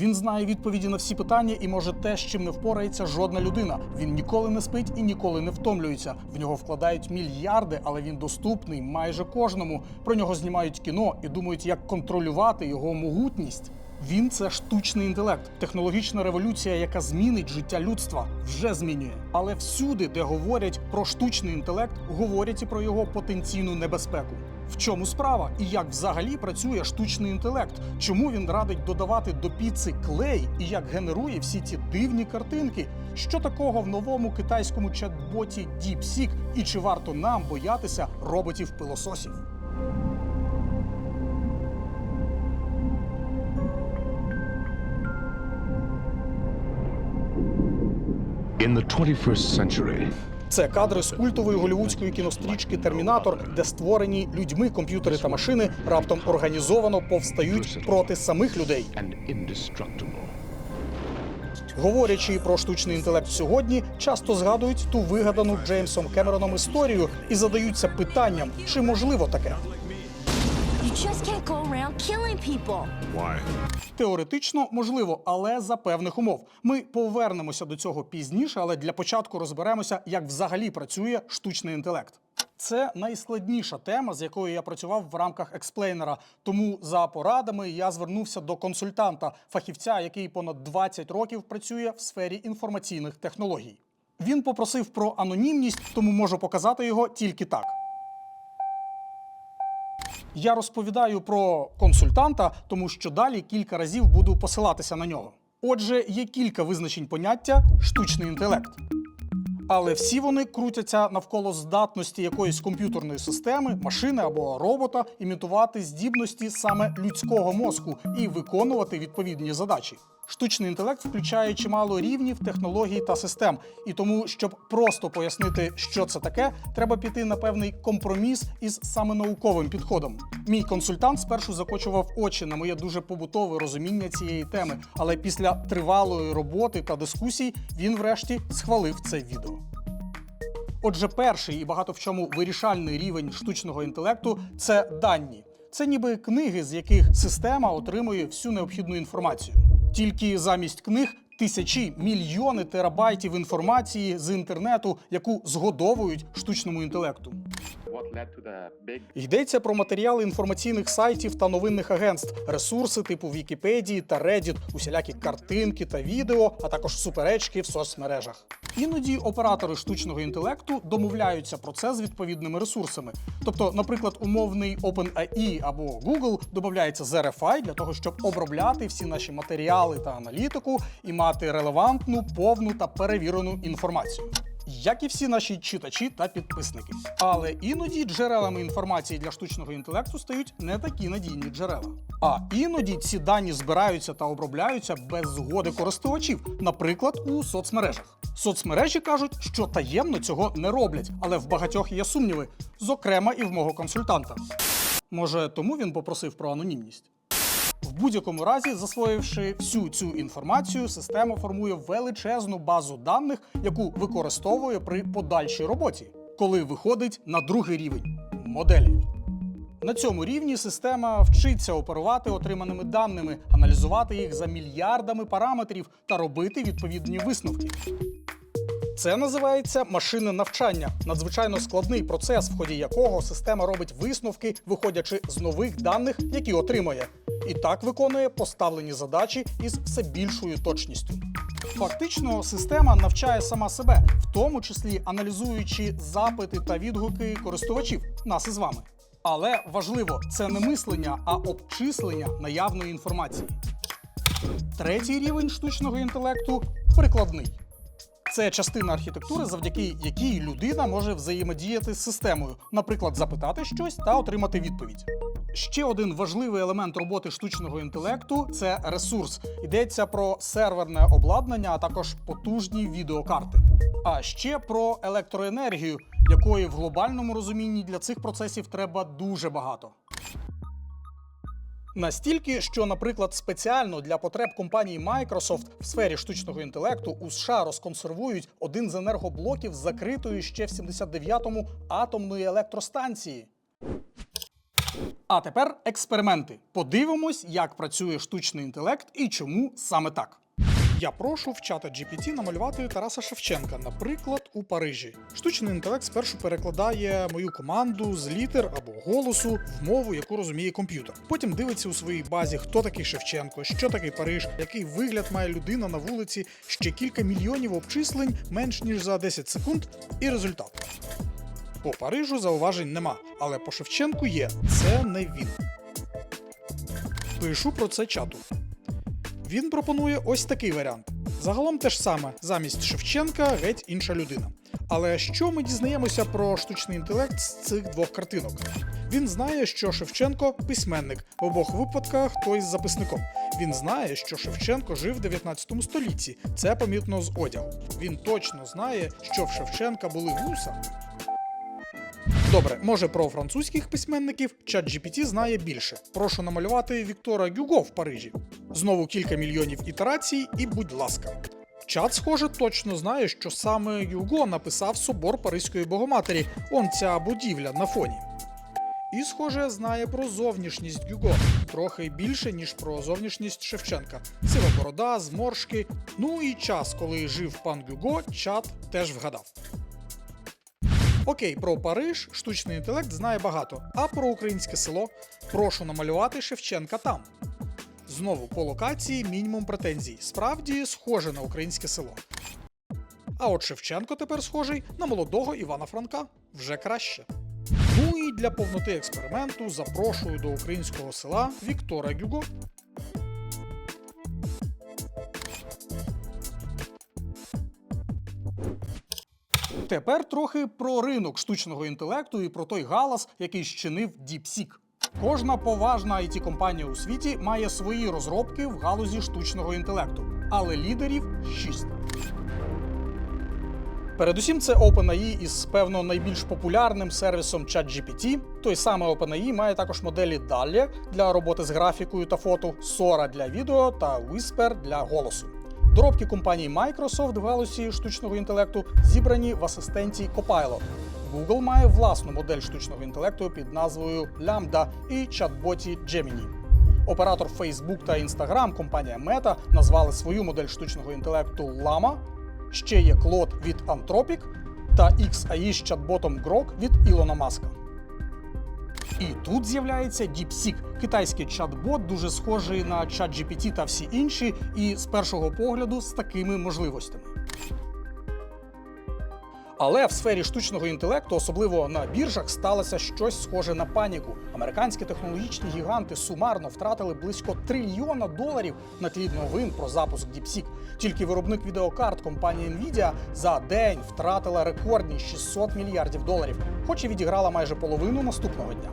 Він знає відповіді на всі питання і може те, з чим не впорається жодна людина. Він ніколи не спить і ніколи не втомлюється. В нього вкладають мільярди, але він доступний майже кожному. Про нього знімають кіно і думають, як контролювати його могутність. Він це штучний інтелект, технологічна революція, яка змінить життя людства, вже змінює. Але всюди, де говорять про штучний інтелект, говорять і про його потенційну небезпеку. В чому справа і як взагалі працює штучний інтелект? Чому він радить додавати до піци клей і як генерує всі ці дивні картинки? Що такого в новому китайському чат-боті DeepSeek і чи варто нам боятися роботів-пилососів? In the 21st century, Це кадри з культової голівудської кінострічки Термінатор, де створені людьми комп'ютери та машини раптом організовано повстають проти самих людей. Говорячи про штучний інтелект сьогодні, часто згадують ту вигадану Джеймсом Кемероном історію і задаються питанням, чи можливо таке. Just can't go around killing people. Why? Теоретично можливо, але за певних умов. Ми повернемося до цього пізніше, але для початку розберемося, як взагалі працює штучний інтелект. Це найскладніша тема, з якою я працював в рамках експлейнера. Тому за порадами я звернувся до консультанта, фахівця, який понад 20 років працює в сфері інформаційних технологій. Він попросив про анонімність, тому можу показати його тільки так. Я розповідаю про консультанта, тому що далі кілька разів буду посилатися на нього. Отже, є кілька визначень поняття штучний інтелект. Але всі вони крутяться навколо здатності якоїсь комп'ютерної системи, машини або робота імітувати здібності саме людського мозку і виконувати відповідні задачі. Штучний інтелект включає чимало рівнів технологій та систем, і тому, щоб просто пояснити, що це таке, треба піти на певний компроміс із саме науковим підходом. Мій консультант спершу закочував очі на моє дуже побутове розуміння цієї теми, але після тривалої роботи та дискусій він врешті схвалив це відео. Отже, перший і багато в чому вирішальний рівень штучного інтелекту це дані. Це ніби книги, з яких система отримує всю необхідну інформацію. Тільки замість книг тисячі мільйони терабайтів інформації з інтернету, яку згодовують штучному інтелекту. Йдеться про матеріали інформаційних сайтів та новинних агентств, ресурси типу Вікіпедії та Reddit, усілякі картинки та відео, а також суперечки в соцмережах. Іноді оператори штучного інтелекту домовляються про це з відповідними ресурсами. Тобто, наприклад, умовний OpenAI або Google додається з RFI для того, щоб обробляти всі наші матеріали та аналітику і мати релевантну, повну та перевірену інформацію як і всі наші читачі та підписники. Але іноді джерелами інформації для штучного інтелекту стають не такі надійні джерела. А іноді ці дані збираються та обробляються без згоди користувачів, наприклад, у соцмережах. Соцмережі кажуть, що таємно цього не роблять, але в багатьох є сумніви, зокрема і в мого консультанта. Може, тому він попросив про анонімність. В будь-якому разі, засвоївши всю цю інформацію, система формує величезну базу даних, яку використовує при подальшій роботі, коли виходить на другий рівень моделі. На цьому рівні система вчиться оперувати отриманими даними, аналізувати їх за мільярдами параметрів та робити відповідні висновки. Це називається машинне навчання, надзвичайно складний процес, в ході якого система робить висновки, виходячи з нових даних, які отримує, і так виконує поставлені задачі із все більшою точністю. Фактично, система навчає сама себе, в тому числі аналізуючи запити та відгуки користувачів, нас із вами. Але важливо, це не мислення, а обчислення наявної інформації. Третій рівень штучного інтелекту прикладний. Це частина архітектури, завдяки якій людина може взаємодіяти з системою, наприклад, запитати щось та отримати відповідь. Ще один важливий елемент роботи штучного інтелекту це ресурс. Йдеться про серверне обладнання, а також потужні відеокарти. А ще про електроенергію, якої в глобальному розумінні для цих процесів треба дуже багато. Настільки, що, наприклад, спеціально для потреб компанії Microsoft в сфері штучного інтелекту у США розконсервують один з енергоблоків закритої ще в 79-му атомної електростанції. А тепер експерименти. Подивимось, як працює штучний інтелект і чому саме так. Я прошу в чата GPT намалювати Тараса Шевченка, наприклад, у Парижі. Штучний інтелект спершу перекладає мою команду з літер або голосу в мову, яку розуміє комп'ютер. Потім дивиться у своїй базі, хто такий Шевченко, що такий Париж, який вигляд має людина на вулиці, ще кілька мільйонів обчислень менш ніж за 10 секунд, і результат. По Парижу зауважень нема, але по Шевченку є. Це не він. Пишу про це чату. Він пропонує ось такий варіант. Загалом те ж саме, замість Шевченка геть інша людина. Але що ми дізнаємося про штучний інтелект з цих двох картинок? Він знає, що Шевченко письменник, в обох випадках той з записником. Він знає, що Шевченко жив в 19 столітті. Це помітно з одягу. Він точно знає, що в Шевченка були вуса. Добре, може про французьких письменників ChatGPT знає більше. Прошу намалювати Віктора Гюго в Парижі. Знову кілька мільйонів ітерацій, і будь ласка. Чат, схоже, точно знає, що саме Гюго написав собор Паризької Богоматері. Он ця будівля на фоні. І, схоже, знає про зовнішність Гюго трохи більше, ніж про зовнішність Шевченка. Сива борода, зморшки. Ну і час, коли жив пан Гюго, чат теж вгадав. Окей, про Париж штучний інтелект знає багато. А про українське село прошу намалювати Шевченка там. Знову по локації мінімум претензій. Справді схоже на українське село. А от Шевченко тепер схожий на молодого Івана Франка. Вже краще. Ну і для повноти експерименту запрошую до українського села Віктора Гюго. Тепер трохи про ринок штучного інтелекту і про той галас, який щинив DeepSeek. Кожна поважна it компанія у світі має свої розробки в галузі штучного інтелекту, але лідерів шість. Передусім, це OpenAI із певно найбільш популярним сервісом ChatGPT. Той самий OpenAI має також моделі DALL-E для роботи з графікою та фото, Sora для відео та Whisper для голосу. Доробки компанії Microsoft в галузі штучного інтелекту зібрані в асистенті Copilot. Google має власну модель штучного інтелекту під назвою Lambda і чат-боті Gemini. Оператор Facebook та Instagram, компанія Meta, назвали свою модель штучного інтелекту Llama. Ще є Claude від Anthropic та XAI з чат-ботом Grok від Ілона Маска. І тут з'являється DeepSeek, китайський чат-бот, дуже схожий на ChatGPT та всі інші, і з першого погляду з такими можливостями. Але в сфері штучного інтелекту, особливо на біржах, сталося щось схоже на паніку. Американські технологічні гіганти сумарно втратили близько трильйона доларів на тлі новин про запуск DeepSeek. Тільки виробник відеокарт компанії Nvidia за день втратила рекордні 600 мільярдів доларів, хоч і відіграла майже половину наступного дня.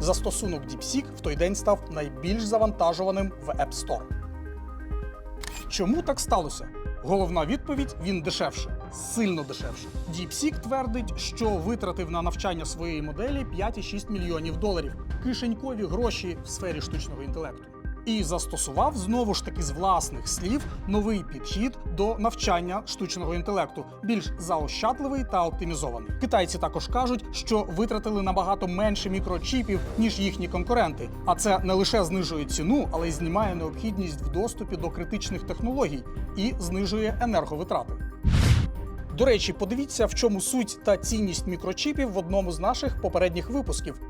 Застосунок DeepSeek в той день став найбільш завантажуваним в App Store. Чому так сталося? Головна відповідь він дешевше, сильно дешевше. DeepSeek твердить, що витратив на навчання своєї моделі 5,6 мільйонів доларів кишенькові гроші в сфері штучного інтелекту. І застосував знову ж таки з власних слів новий підхід до навчання штучного інтелекту, більш заощадливий та оптимізований. Китайці також кажуть, що витратили набагато менше мікрочіпів ніж їхні конкуренти. А це не лише знижує ціну, але й знімає необхідність в доступі до критичних технологій і знижує енерговитрати. До речі, подивіться, в чому суть та цінність мікрочіпів в одному з наших попередніх випусків.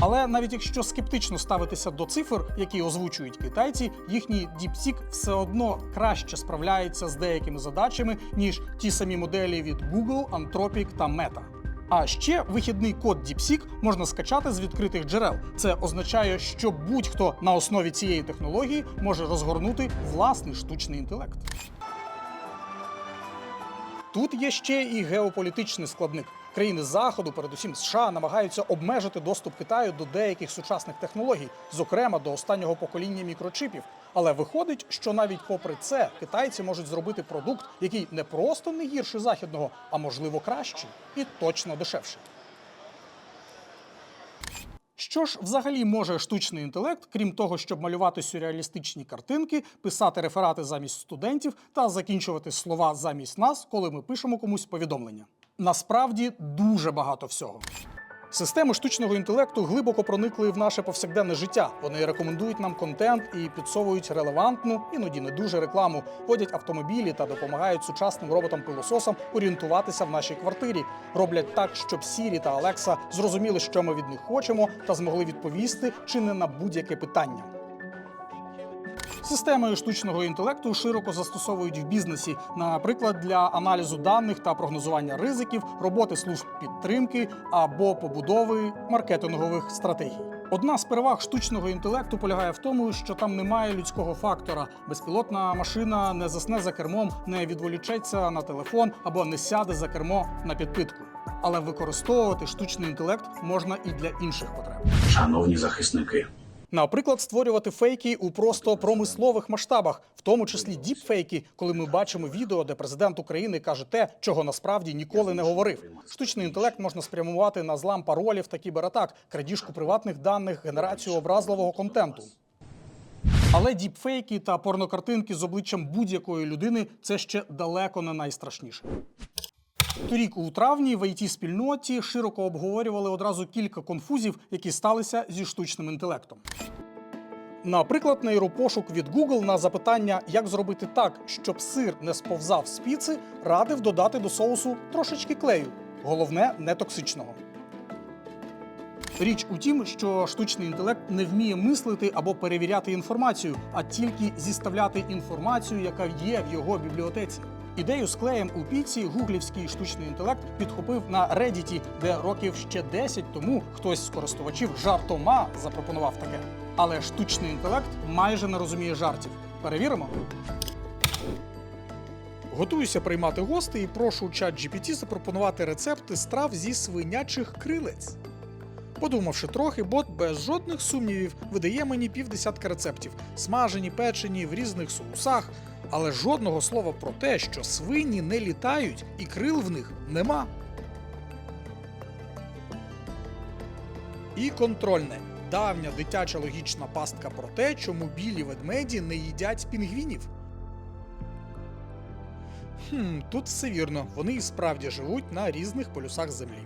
Але навіть якщо скептично ставитися до цифр, які озвучують китайці, їхній DeepSeek все одно краще справляється з деякими задачами, ніж ті самі моделі від Google, Anthropic та Meta. А ще вихідний код DeepSeek можна скачати з відкритих джерел. Це означає, що будь-хто на основі цієї технології може розгорнути власний штучний інтелект. Тут є ще і геополітичний складник. Країни Заходу, передусім США, намагаються обмежити доступ Китаю до деяких сучасних технологій, зокрема до останнього покоління мікрочипів. Але виходить, що навіть попри це китайці можуть зробити продукт, який не просто не гірший західного, а можливо кращий і точно дешевший. Що ж взагалі може штучний інтелект, крім того, щоб малювати сюрреалістичні картинки, писати реферати замість студентів та закінчувати слова замість нас, коли ми пишемо комусь повідомлення? Насправді дуже багато всього. Системи штучного інтелекту глибоко проникли в наше повсякденне життя. Вони рекомендують нам контент і підсовують релевантну, іноді не дуже рекламу, водять автомобілі та допомагають сучасним роботам-пилососам орієнтуватися в нашій квартирі. Роблять так, щоб Сірі та Алекса зрозуміли, що ми від них хочемо, та змогли відповісти чи не на будь-яке питання. Системи штучного інтелекту широко застосовують в бізнесі, наприклад, для аналізу даних та прогнозування ризиків, роботи служб підтримки або побудови маркетингових стратегій. Одна з переваг штучного інтелекту полягає в тому, що там немає людського фактора. Безпілотна машина не засне за кермом, не відволічеться на телефон або не сяде за кермо на підпитку. Але використовувати штучний інтелект можна і для інших потреб. Шановні захисники, Наприклад, створювати фейки у просто промислових масштабах, в тому числі діпфейки, коли ми бачимо відео, де президент України каже те, чого насправді ніколи не говорив. Штучний інтелект можна спрямувати на злам паролів та кібератак, крадіжку приватних даних, генерацію образливого контенту. Але діпфейки та порнокартинки з обличчям будь-якої людини це ще далеко не найстрашніше. Торік у травні в it спільноті широко обговорювали одразу кілька конфузів, які сталися зі штучним інтелектом. Наприклад, нейропошук від Google на запитання, як зробити так, щоб сир не сповзав з піци, радив додати до соусу трошечки клею. Головне, не токсичного. Річ у тім, що штучний інтелект не вміє мислити або перевіряти інформацію, а тільки зіставляти інформацію, яка є в його бібліотеці. Ідею з клеєм у піці гуглівський штучний інтелект підхопив на Reddit, де років ще 10 тому хтось з користувачів жартома запропонував таке. Але штучний інтелект майже не розуміє жартів. Перевіримо. Готуюся приймати гостей і прошу чат GPT запропонувати рецепти страв зі свинячих крилець. Подумавши трохи, бот без жодних сумнівів видає мені півдесятка рецептів, смажені, печені в різних соусах, але жодного слова про те, що свині не літають і крил в них нема. І контрольне давня дитяча логічна пастка про те, чому білі ведмеді не їдять пінгвінів. Хм, тут все вірно, вони і справді живуть на різних полюсах землі.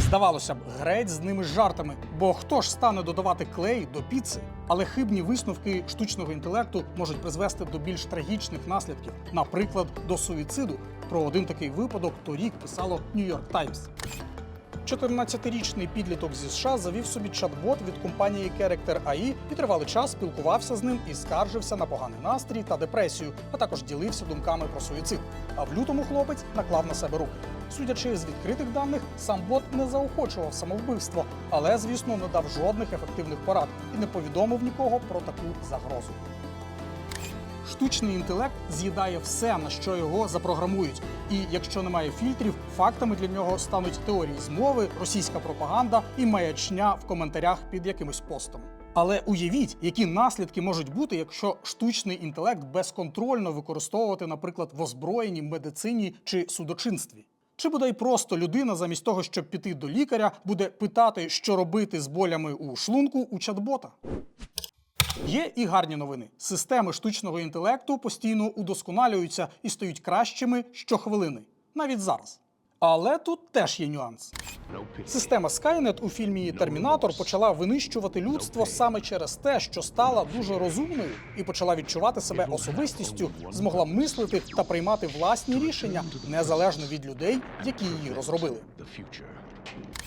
Здавалося б, греть з ними жартами, бо хто ж стане додавати клей до піци? Але хибні висновки штучного інтелекту можуть призвести до більш трагічних наслідків, наприклад, до суїциду. Про один такий випадок торік писало New York Times. 14-річний підліток зі США завів собі чат-бот від компанії Character AI і тривалий час спілкувався з ним і скаржився на поганий настрій та депресію, а також ділився думками про суїцид. А в лютому хлопець наклав на себе руки. Судячи з відкритих даних, сам бот не заохочував самовбивство, але, звісно, не дав жодних ефективних порад і не повідомив нікого про таку загрозу. Штучний інтелект з'їдає все, на що його запрограмують. І якщо немає фільтрів, фактами для нього стануть теорії змови, російська пропаганда і маячня в коментарях під якимось постом. Але уявіть, які наслідки можуть бути, якщо штучний інтелект безконтрольно використовувати, наприклад, в озброєнні, медицині чи судочинстві. Чи бодай просто людина, замість того, щоб піти до лікаря, буде питати, що робити з болями у шлунку у чат-бота. Є і гарні новини. Системи штучного інтелекту постійно удосконалюються і стають кращими щохвилини, навіть зараз. Але тут теж є нюанс. Система Skynet у фільмі Термінатор почала винищувати людство саме через те, що стала дуже розумною і почала відчувати себе особистістю, змогла мислити та приймати власні рішення незалежно від людей, які її розробили.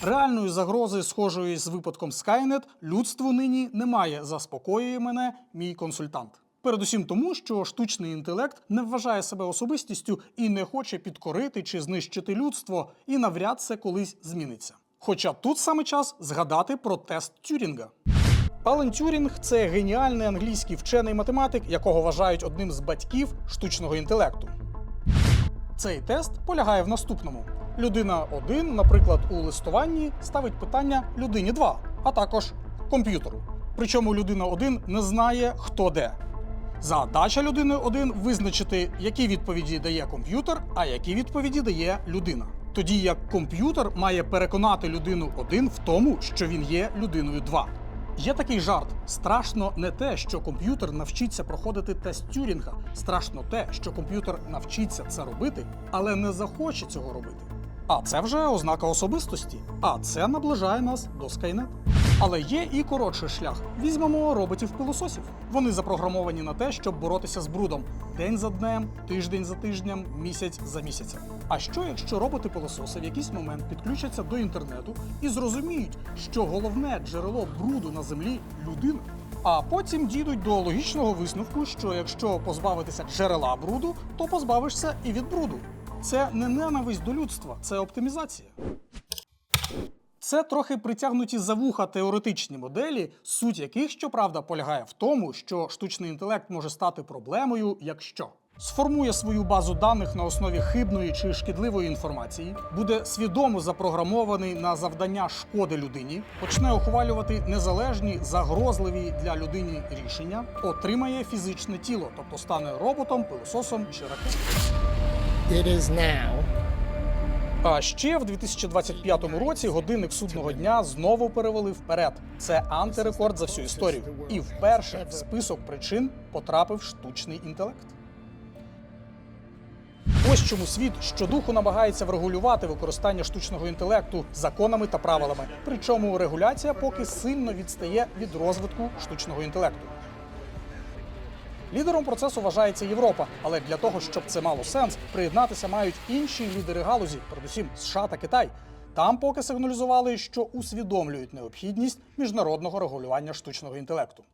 Реальної загрози, схожої з випадком Skynet, людству нині немає. Заспокоює мене мій консультант. Передусім тому, що штучний інтелект не вважає себе особистістю і не хоче підкорити чи знищити людство, і навряд це колись зміниться. Хоча тут саме час згадати про тест Тюрінга. Ален Тюрінг це геніальний англійський вчений математик, якого вважають одним з батьків штучного інтелекту. Цей тест полягає в наступному: людина 1, наприклад, у листуванні ставить питання людині 2, а також комп'ютеру. Причому людина 1 не знає, хто де. Задача людини 1 визначити, які відповіді дає комп'ютер, а які відповіді дає людина. Тоді як комп'ютер має переконати людину 1 в тому, що він є людиною 2. Є такий жарт: страшно не те, що комп'ютер навчиться проходити тест Тюрінга. Страшно те, що комп'ютер навчиться це робити, але не захоче цього робити. А це вже ознака особистості. А це наближає нас до Skynet. Але є і коротший шлях. Візьмемо роботів-пилососів. Вони запрограмовані на те, щоб боротися з брудом день за днем, тиждень за тижнем, місяць за місяцем. А що якщо роботи-пилососи в якийсь момент підключаться до інтернету і зрозуміють, що головне джерело бруду на землі людина? А потім дійдуть до логічного висновку, що якщо позбавитися джерела бруду, то позбавишся і від бруду. Це не ненависть до людства, це оптимізація. Це трохи притягнуті за вуха теоретичні моделі, суть яких, щоправда, полягає в тому, що штучний інтелект може стати проблемою, якщо сформує свою базу даних на основі хибної чи шкідливої інформації, буде свідомо запрограмований на завдання шкоди людині, почне ухвалювати незалежні, загрозливі для людини рішення, отримає фізичне тіло, тобто стане роботом, пилососом чи ракетою. It is now. А ще в 2025 році годинник судного дня знову перевели вперед. Це антирекорд за всю історію. І вперше в список причин потрапив штучний інтелект. Ось чому світ щодуху намагається врегулювати використання штучного інтелекту законами та правилами. Причому регуляція поки сильно відстає від розвитку штучного інтелекту. Лідером процесу вважається Європа, але для того, щоб це мало сенс, приєднатися мають інші лідери галузі, передусім США та Китай. Там поки сигналізували, що усвідомлюють необхідність міжнародного регулювання штучного інтелекту.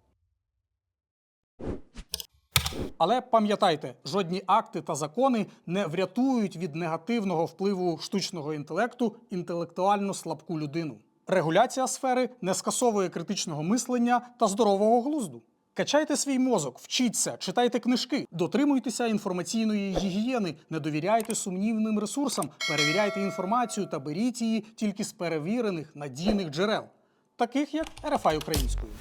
Але пам'ятайте, жодні акти та закони не врятують від негативного впливу штучного інтелекту інтелектуально слабку людину. Регуляція сфери не скасовує критичного мислення та здорового глузду. Качайте свій мозок, вчіться, читайте книжки, дотримуйтеся інформаційної гігієни, не довіряйте сумнівним ресурсам, перевіряйте інформацію та беріть її тільки з перевірених надійних джерел, таких як РФА українською.